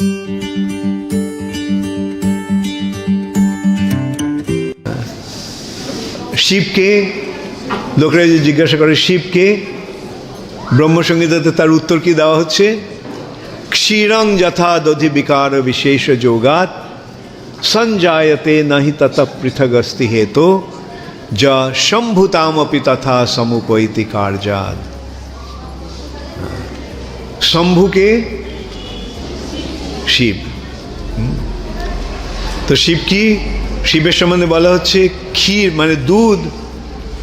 শিবকে লোকরা যে জিজ্ঞাসা করে, শিবকে ব্রহ্মসংগীতাতে তার উত্তর কি দেওয়া হচ্ছে? ক্ষীরং যথা দধি বিকার বিশেষ যোগাত সঞ্জায়তে নাহি তত পৃথগস্তি হেতু, যা শম্ভুতামপি তথা সমুপৈতি কার্যাত শম্ভুকে শিব। তো শিব কি? শিবের সম্বন্ধে বলা হচ্ছে ক্ষীর মানে দুধ,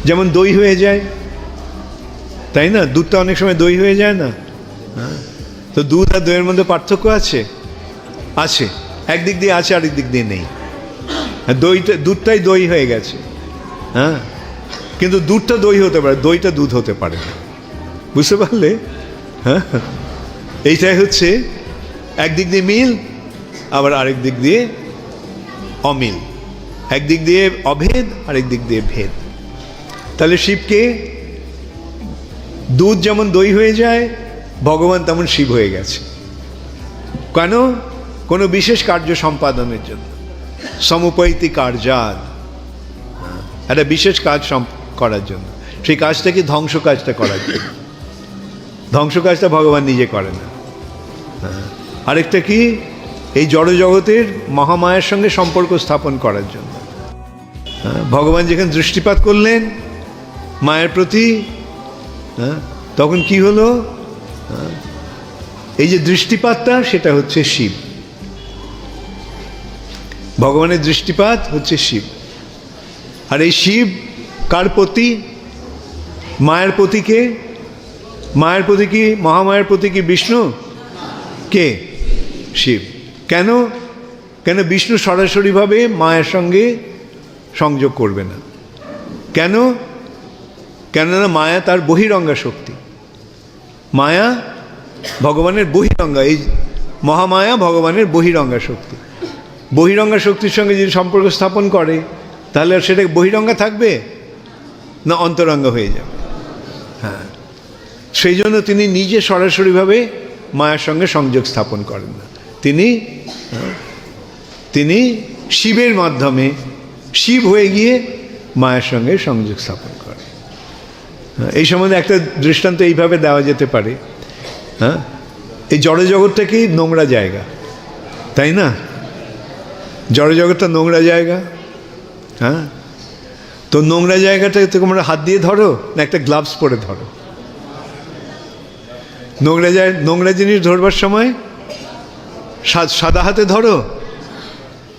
যেমন দই হয়ে যায়। তাই না? দুধটা অনেক সময় দই হয়ে যায় না? হ্যাঁ। তো দুধ আর দইয়ের মধ্যে পার্থক্য আছে? আছে। একদিক দিয়ে আছে, আরেক দিক দিয়ে নেই। দইটা, দুধটাই দই হয়ে গেছে। হ্যাঁ? কিন্তু দুধটা দই হতে পারে, দইটা দুধ হতে পারে বুঝতে পারলে? হ্যাঁ? এইটাই হচ্ছে একদিক দিয়ে মিল, আবার আরেক দিক দিয়ে অমিল। একদিক দিয়ে অভেদ, আরেক দিক দিয়ে ভেদ। তাহলে শিবকে দুধ যেমন দই হয়ে যায়, ভগবান তেমন শিব হয়ে গেছে। কেন? কোনো বিশেষ কার্য সম্পাদনের জন্য। সমুপৈতি কার্যাদ। একটা বিশেষ কাজ করার জন্য। সেই কাজটা কি ধ্বংস কাজটা করার জন্য। ধ্বংস কাজটা ভগবান নিজে করে না। হ্যাঁ। আরেকটা কি? এই জড় জগতের মহামায়ার সঙ্গে সম্পর্ক স্থাপন করার জন্য। হ্যাঁ, ভগবান যেখানে দৃষ্টিপাত করলেন মায়ের প্রতি হ্যাঁ, তখন কি হলো? হ্যাঁ, এই যে দৃষ্টিপাতটা সেটা হচ্ছে শিব। ভগবানের দৃষ্টিপাত হচ্ছে শিব। আর এই শিব কার প্রতি? মায়ের প্রতি কে? মায়ের প্রতি কি মহামায়ের প্রতি কি বিষ্ণু? কে? শিব। কেন? কেন বিষ্ণু সরাসরিভাবে মায়ের সঙ্গে সংযোগ করবে না? কেন? কেননা মায়া তার বহিরঙ্গা শক্তি। মায়া ভগবানের বহিরঙ্গা, এই মহামায়া ভগবানের বহিরঙ্গা শক্তি। বহিরঙ্গা শক্তির সঙ্গে যদি সম্পর্ক স্থাপন করে, তাহলে সেটা বহিরঙ্গা থাকবে? না অন্তরঙ্গা হয়ে যাবে। হ্যাঁ। সেই জন্য তিনি নিজে সরাসরিভাবে মায়ের সঙ্গে সংযোগ স্থাপন করেন না। তিনি তিনি শিবের মাধ্যমে শিব হয়ে গিয়ে মায়ের সঙ্গে সংযোগ স্থাপন করে এই সম্বন্ধে একটা দৃষ্টান্ত এইভাবে দেওয়া যেতে পারে। হ্যাঁ এই জড়জগৎটা কি নোংরা জায়গা? তাই না? জড়জগৎটা নোংরা জায়গা? হ্যাঁ? তো নোংরা জায়গাটা তোমরা হাত দিয়ে ধরো না একটা গ্লাভস পরে ধরো? নোংরা যায় নোংরা জিনিস ধরবার সময় সাদা হাতে ধরো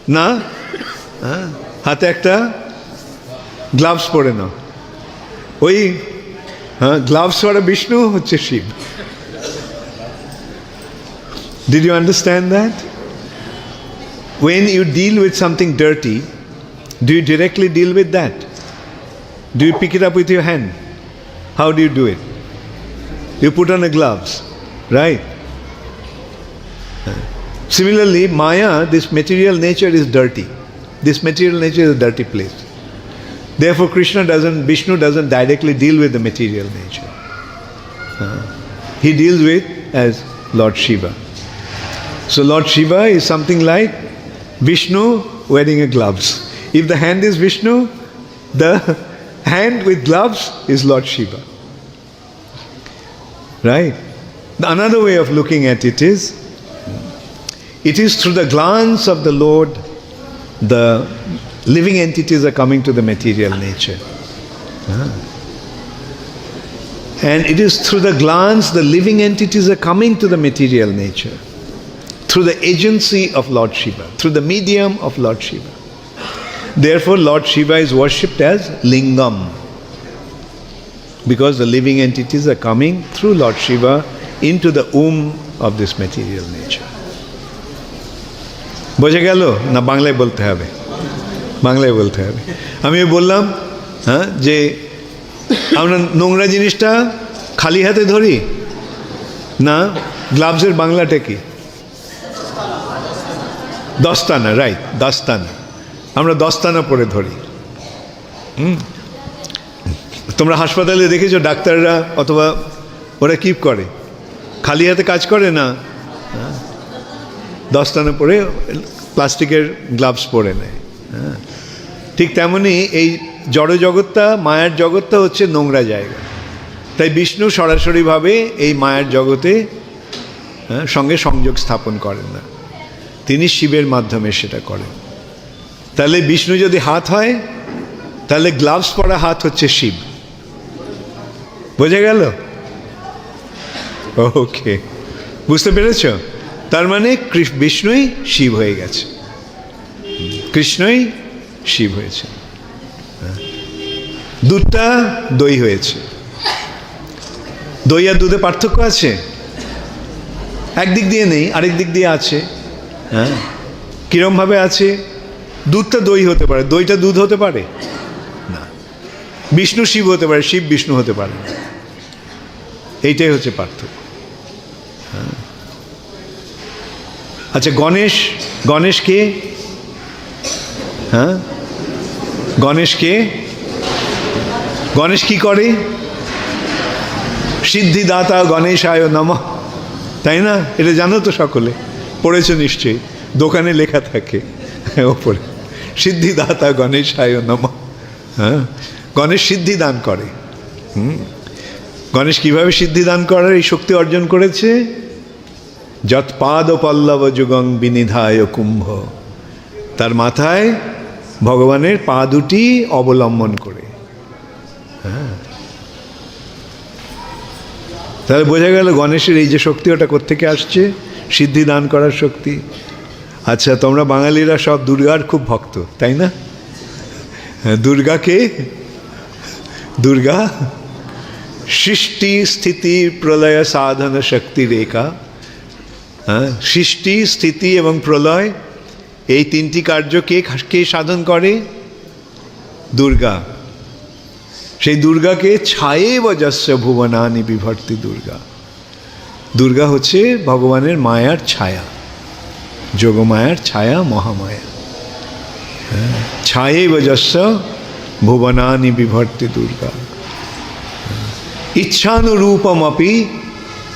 না হ্যাঁ হাতে একটা গ্লাভস পরে নাও ওই হ্যাঁ গ্লাভস পরা বিষ্ণু হচ্ছে Shiva Did you understand that? When you deal with something dirty, do you directly deal with that? Do you pick it up with your hand? How do you do it? You put on a gloves, right? Similarly, Maya, this material nature is dirty. This material nature is a dirty place. Therefore, Krishna doesn't, Vishnu doesn't directly deal with the material nature. Uh, he deals with as Lord Shiva. So Lord Shiva is something like Vishnu wearing a gloves. If the hand is Vishnu, the hand with gloves is Lord Shiva. Right? Another way of looking at it is it is through the glance of the Lord the living entities are coming to the material nature. Ah. And it is through the glance the living entities are coming to the material nature through the agency of Lord Shiva, through the medium of Lord Shiva. Therefore, Lord Shiva is worshipped as Lingam because the living entities are coming through Lord Shiva into the womb of this material nature. বোঝা গেল? না, বাংলায় বলতে হবে। বাংলায় বলতে হবে। আমি বললাম হ্যাঁ যে আমরা নোংরা জিনিসটা খালি হাতে ধরি? না, গ্লাভসের বাংলাটা কি? দস্তানা রাইট দস্তানা আমরা দস্তানা পরে ধরি। হুম? তোমরা হাসপাতালে দেখেছ ডাক্তাররা অথবা ওরা কি করে? খালি হাতে কাজ করে না? হ্যাঁ? দস্তানা পরে প্লাস্টিকের গ্লাভস পরে নেয়। হ্যাঁ। ঠিক তেমনি এই জড় জগৎটা মায়ার জগৎটা হচ্ছে নোংরা জায়গা। তাই বিষ্ণু সরাসরিভাবে এই মায়ার জগতে হ্যাঁ, সঙ্গে সংযোগ স্থাপন করেন না। তিনি শিবের মাধ্যমে সেটা করেন। তাহলে বিষ্ণু যদি হাত হয় তাহলে গ্লাভস পরা হাত হচ্ছে শিব। বোঝা গেল? ওকে। বুঝতে পেরেছ? তার মানে বিষ্ণুই শিব হয়ে গেছে। কৃষ্ণই শিব হয়েছে। হ্যাঁ। দুধটা দই হয়েছে। দই আর দুধে পার্থক্য আছে? একদিক দিয়ে নেই, আরেক দিক দিয়ে আছে। হ্যাঁ? কীরমভাবে আছে? দুধটা দই হতে পারে। দইটা দুধ হতে পারে? না। বিষ্ণু শিব হতে পারে, শিব বিষ্ণু হতে পারে এইটাই হচ্ছে পার্থক্য। আচ্ছা গণেশ গণেশ কে? হ্যাঁ? গণেশ কে? গণেশ কি করে? সিদ্ধিদাতা গণেশায় নম। তাই না? এটা জানো তো সকলে? পড়েছো নিশ্চয়ই? দোকানে লেখা থাকে ওপরে। সিদ্ধিদাতা গণেশায় নম। হ্যাঁ? গণেশ সিদ্ধি দান করে। হুম? গণেশ কীভাবে সিদ্ধি দান করার এই শক্তি অর্জন করেছে? যৎ পাদ পল্লব যুগং বিনিধায় কুম্ভ। তার মাথায় ভগবানের পা দুটি অবলম্বন করে। হ্যাঁ। তাহলে বোঝা গেল গণেশের এই যে শক্তি ওটা কোত্থেকে আসছে? সিদ্ধি দান করার শক্তি। আচ্ছা তোমরা বাঙালিরা সব দুর্গার খুব ভক্ত তাই না? হ্যাঁ, দুর্গাকে দুর্গা সৃষ্টি স্থিতি প্রলয় সাধন শক্তি রেখা। সৃষ্টি স্থিতি এবং প্রলয় এই তিনটি কার্য কে কে সাধন করে? দুর্গা। সেই দুর্গাকে ছায়ে বজস্য ভুবনানি বিভর্তি দুর্গা। দুর্গা হচ্ছে ভগবানের মায়ার ছায়া যোগমায়ার ছায়া মহামায়া। হ্যাঁ, ছায়ে বজস্য ভুবনানি বিভর্তি দুর্গা। ইচ্ছানুরূপমপি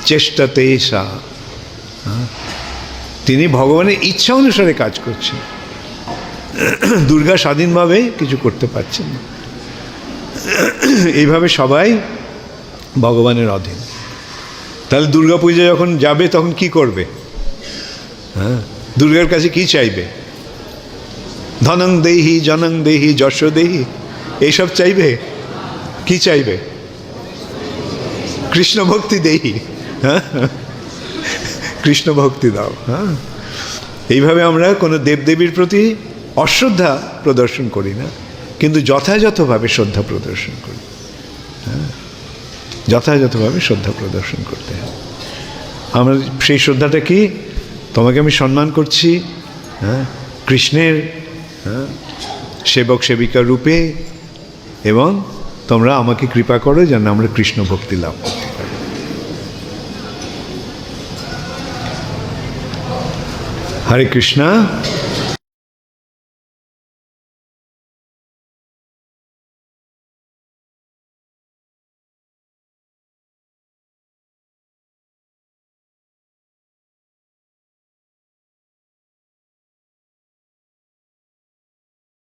চেষ্টাতে সা হ্যাঁ, তিনি ভগবানের ইচ্ছা অনুসারে কাজ করছেন। দুর্গা স্বাধীনভাবে কিছু করতে পারছেন না। এইভাবে সবাই ভগবানের অধীন। তাহলে দুর্গা পূজা যখন যাবে, তখন কি করবে? হ্যাঁ? দুর্গার কাছে কি চাইবে? ধনং দেহি, জনং দেহি, যশ দেহি, এইসব চাইবে? কি চাইবে? কৃষ্ণ ভক্তি দেহি হ্যাঁ? কৃষ্ণ ভক্তি দাও হ্যাঁ? এইভাবে আমরা কোনো দেবদেবীর প্রতি অশ্রদ্ধা প্রদর্শন করি না, কিন্তু যথাযথভাবে শ্রদ্ধা প্রদর্শন করি হ্যাঁ? যথাযথভাবে শ্রদ্ধা প্রদর্শন করতে হয়। আমরা সেই শ্রদ্ধাটা কি? তোমাকে আমি সম্মান করছি হ্যাঁ? কৃষ্ণের হ্যাঁ? সেবক সেবিকা রূপে, এবং তোমরা আমাকে কৃপা করো যেন আমরা কৃষ্ণ ভক্তি লাভ করতে হরে কৃষ্ণা